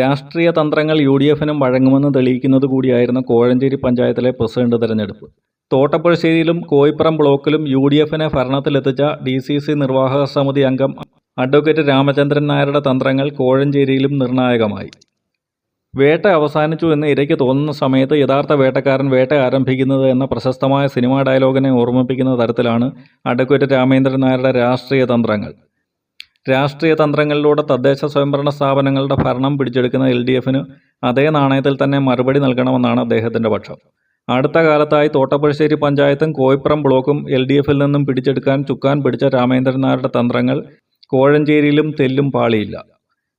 രാഷ്ട്രീയ തന്ത്രങ്ങൾ U D എഫിനും വഴങ്ങുമെന്ന് തെളിയിക്കുന്നത് കൂടിയായിരുന്നു കോഴഞ്ചേരി പഞ്ചായത്തിലെ പ്രസിഡന്റ് തെരഞ്ഞെടുപ്പ്. തോട്ടപ്പുഴശ്ശേരിയിലും കോയിപ്പുറം ബ്ലോക്കിലും യു ഡി എഫിനെ ഭരണത്തിലെത്തിച്ച ഡി സി സി നിർവാഹക സമിതി അംഗം അഡ്വക്കേറ്റ് രാമചന്ദ്രൻ നായരുടെ തന്ത്രങ്ങൾ കോഴഞ്ചേരിയിലും നിർണായകമായി. വേട്ട അവസാനിച്ചു എന്ന് ഇരയ്ക്ക് തോന്നുന്ന സമയത്ത് യഥാർത്ഥ വേട്ടക്കാരൻ വേട്ട ആരംഭിക്കുന്നത് എന്ന പ്രശസ്തമായ സിനിമാ ഡയലോഗിനെ ഓർമ്മിപ്പിക്കുന്ന തരത്തിലാണ് അഡ്വക്കേറ്റ് രാമേന്ദ്രൻ നായരുടെ രാഷ്ട്രീയ തന്ത്രങ്ങൾ. രാഷ്ട്രീയ തന്ത്രങ്ങളിലൂടെ തദ്ദേശ സ്വയംഭരണ സ്ഥാപനങ്ങളുടെ ഭരണം പിടിച്ചെടുക്കുന്ന എൽ ഡി എഫിന് അതേ നാണയത്തിൽ തന്നെ മറുപടി നൽകണമെന്നാണ് അദ്ദേഹത്തിന്റെ പക്ഷം. അടുത്ത കാലത്തായി തോട്ടപ്പുഴശ്ശേരി പഞ്ചായത്തും കോയിപ്പുറം ബ്ലോക്കും എൽ ഡി എഫിൽ നിന്നും പിടിച്ചെടുക്കാൻ ചുക്കാൻ പിടിച്ച രാമേന്ദ്രൻ നായരുടെ തന്ത്രങ്ങൾ കോഴഞ്ചേരിയിലും തെല്ലും പാളിയില്ല.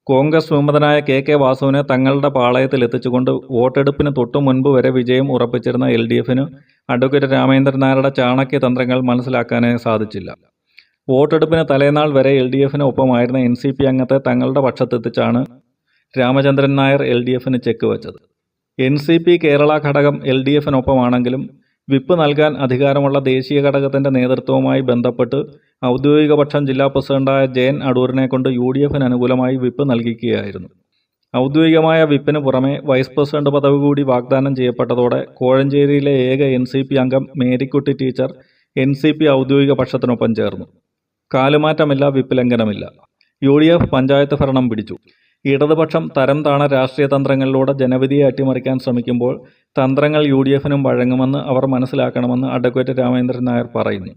കോൺഗ്രസ് വിമതനായ കെ കെ വാസുവിനെ തങ്ങളുടെ പാളയത്തിൽ എത്തിച്ചുകൊണ്ട് വോട്ടെടുപ്പിന് തൊട്ടു മുൻപ് വരെ വിജയം ഉറപ്പിച്ചിരുന്ന എൽ ഡി എഫിന് അഡ്വക്കേറ്റ് രാമേന്ദ്രൻ നായരുടെ ചാണക്യ തന്ത്രങ്ങൾ മനസ്സിലാക്കാനേ സാധിച്ചില്ല. വോട്ടെടുപ്പിന് തലേനാൾ വരെ എൽ ഡി എഫിന് ഒപ്പമായിരുന്ന എൻ സി പി അംഗത്തെ തങ്ങളുടെ പക്ഷത്തെത്തിച്ചാണ് രാമചന്ദ്രൻ നായർ എൽ ഡി എഫിന് ചെക്ക് വെച്ചത്. എൻ സി പി കേരള ഘടകം എൽ ഡി എഫിനൊപ്പമാണെങ്കിലും വിപ്പ് നൽകാൻ അധികാരമുള്ള ദേശീയ ഘടകത്തിന്റെ നേതൃത്വവുമായി ബന്ധപ്പെട്ട് ഔദ്യോഗിക പക്ഷം ജില്ലാ പ്രസിഡന്റായ ജയൻ അടൂരിനെ കൊണ്ട് യു ഡി എഫിന് അനുകൂലമായി വിപ്പ് നൽകിക്കുകയായിരുന്നു ഔദ്യോഗികമായ വിപ്പിന് പുറമെ വൈസ് പ്രസിഡന്റ് പദവി കൂടി വാഗ്ദാനം ചെയ്യപ്പെട്ടതോടെ കോഴഞ്ചേരിയിലെ ഏക എൻ അംഗം മേരിക്കുട്ടി ടീച്ചർ എൻ ഔദ്യോഗിക പക്ഷത്തിനൊപ്പം ചേർന്നു. കാലുമാറ്റമില്ല വിപ്പ് ലംഘനമില്ല യു ഡി എഫ് പഞ്ചായത്ത് ഭരണം പിടിച്ചു. ഇടതുപക്ഷം തരം താണ രാഷ്ട്രീയ തന്ത്രങ്ങളിലൂടെ ജനവിധിയെ അട്ടിമറിക്കാൻ ശ്രമിക്കുമ്പോൾ തന്ത്രങ്ങൾ യു ഡി എഫിനും വഴങ്ങുമെന്ന് അവർ മനസ്സിലാക്കണമെന്ന് അഡ്വക്കേറ്റ് രാമേന്ദ്രൻ നായർ പറയുന്നു.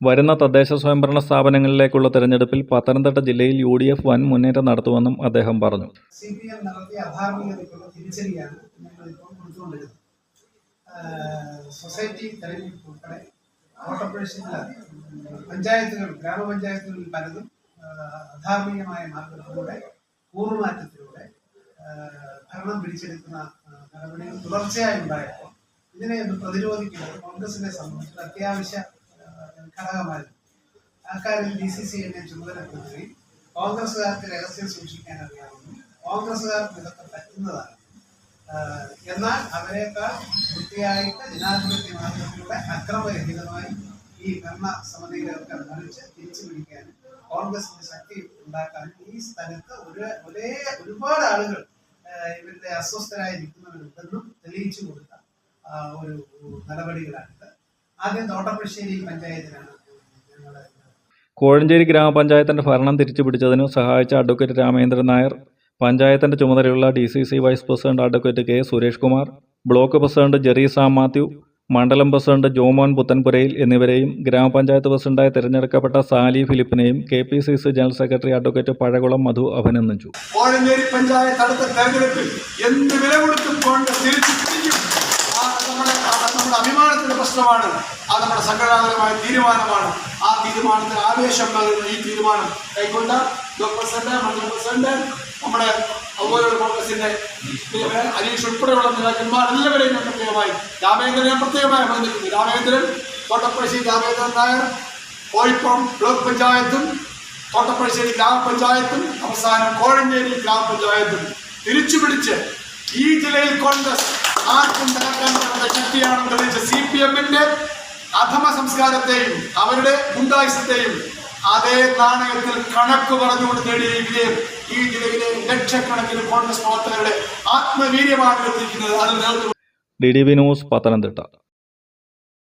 വരുന്ന തദ്ദേശ സ്വയംഭരണ സ്ഥാപനങ്ങളിലേക്കുള്ള തെരഞ്ഞെടുപ്പിൽ പത്തനംതിട്ട ജില്ലയിൽ യു ഡി എഫ് വൻ മുന്നേറ്റം നടത്തുമെന്നും അദ്ദേഹം പറഞ്ഞു. സൊസൈറ്റി തെരഞ്ഞെടുപ്പ് ഉൾപ്പെടെ ഓട്ടപ്പുഴശ്ശേരിയിലെ പഞ്ചായത്തുകൾ ഗ്രാമപഞ്ചായത്തുകളിൽ പലതും അധാർമികമായ മാർഗത്തിലൂടെ കൂറുമാറ്റത്തിലൂടെ ഭരണം പിടിച്ചെടുക്കുന്ന നടപടികൾ തുടർച്ചയായി ഉണ്ടായപ്പോൾ ഇതിനെ ഒന്ന് പ്രതിരോധിക്കുന്നത് കോൺഗ്രസിനെ സംബന്ധിച്ച് അത്യാവശ്യ ഘടകമായിരുന്നു. അക്കാര്യത്തിൽ ഡി സി സി എന്നെ ചുമതലപ്പെടുത്തുകയും കോൺഗ്രസ്സുകാർക്ക് രഹസ്യം സൂക്ഷിക്കാൻ അറിയാമെന്നും കോൺഗ്രസ്സുകാർക്ക് ഇതൊക്കെ പറ്റുന്നതാണ്. എന്നാൽ അവരെക്കാൾ വൃത്തിയായിട്ട് ജനാധിപത്യ മാർഗത്തിലൂടെ അക്രമരഹിതമായി ഈ ഭരണ സമനിലയൊക്കെ മറിച്ച് തിരിച്ചു പിടിക്കാനും കോൺഗ്രസിന്റെ ശക്തി ഉണ്ടാക്കാനും ഈ സ്ഥലത്ത് ഒരു ഒരേ ഒരുപാട് ആളുകൾ ഇവരുടെ അസ്വസ്ഥരായി നിൽക്കുന്നവരുണ്ടെന്നും തെളിയിച്ചു കൊടുത്ത ഒരു നടപടികളാണിത്. ആദ്യം തോട്ടപ്പുഴശ്ശേരി പഞ്ചായത്തിലാണ് കോഴഞ്ചേരി ഗ്രാമപഞ്ചായത്തിന്റെ ഭരണം തിരിച്ചു തിരിച്ചുപിടിച്ചതിന് സഹായിച്ച അഡ്വക്കേറ്റ് രാമേന്ദ്രൻ നായർ പഞ്ചായത്തിന്റെ ചുമതലയുള്ള D C C vice president advocate K Suresh Kumar block president Jerry Sam Mathew മണ്ഡലം പ്രസിഡന്റ് ജോമോൻ പുത്തൻപുരയിൽ എന്നിവരെയും ഗ്രാമപഞ്ചായത്ത് പ്രസിഡന്റായി തിരഞ്ഞെടുക്കപ്പെട്ട Sally ഫിലിപ്പിനെയും K P C C general secretary advocate Pazhakulam Madhu അഭിനന്ദിച്ചു. കോഴഞ്ചേരി പഞ്ചായത്ത് അടുത്ത തെരഞ്ഞെടുപ്പിൽ എന്ത് വില കൊടുത്തും കോൺഗ്രസ് തിരിച്ചു നമ്മുടെ അഭിമാനത്തിന്റെ പ്രശ്നമാണ്. ആ നമ്മുടെ സംഘടനാപരമായ തീരുമാനമാണ്. ആ തീരുമാനത്തിന് ആവേശം നൽകുന്ന ഈ തീരുമാനം കൈക്കൊണ്ട പ്രസിഡന്റ് മണ്ഡലം പ്രസിഡന്റ് നമ്മുടെ അതുപോലെയുള്ള കോൺഗ്രസിന്റെ അനീഷ് ഉൾപ്പെടെയുള്ള നേതാക്കന്മാർ എല്ലാവരെയും ഞാൻ പ്രത്യേകമായി രാമേന്ദ്രൻ ഞാൻ പ്രത്യേകമായി അഭിനന്ദിക്കുന്നു. രാമേന്ദ്രൻ കോട്ടപ്പഴശ്ശേരി രാമേന്ദ്രൻ നായർ കോഴിപ്പുറം ബ്ലോക്ക് പഞ്ചായത്തും തോട്ടപ്പഴശ്ശേരി ഗ്രാമപഞ്ചായത്തും അവസാനം കോഴഞ്ചേരി ഗ്രാമപഞ്ചായത്തും തിരിച്ചുപിടിച്ച് ഈ ജില്ലയിൽ കോൺഗ്രസ് ആർക്കും തകർക്കാൻ പറ്റുന്ന ശക്തിയാണെന്ന് തെളിയിച്ച സി പി എമ്മിന്റെ അധമ സംസ്കാരത്തെയും അവരുടെ ഗുണ്ടായുസത്തെയും അതേ നാണയത്തിൽ കണക്ക് പറഞ്ഞുകൊണ്ട് നേടിയ വിജയം ഈ ജില്ലയിലെ ലക്ഷക്കണക്കിന് കോൺഗ്രസ് പ്രവർത്തകരുടെ ആത്മവീര്യമാണ് എത്തിക്കുന്നത് അത് നേതൃത്വം D D B news Pathanamthitta.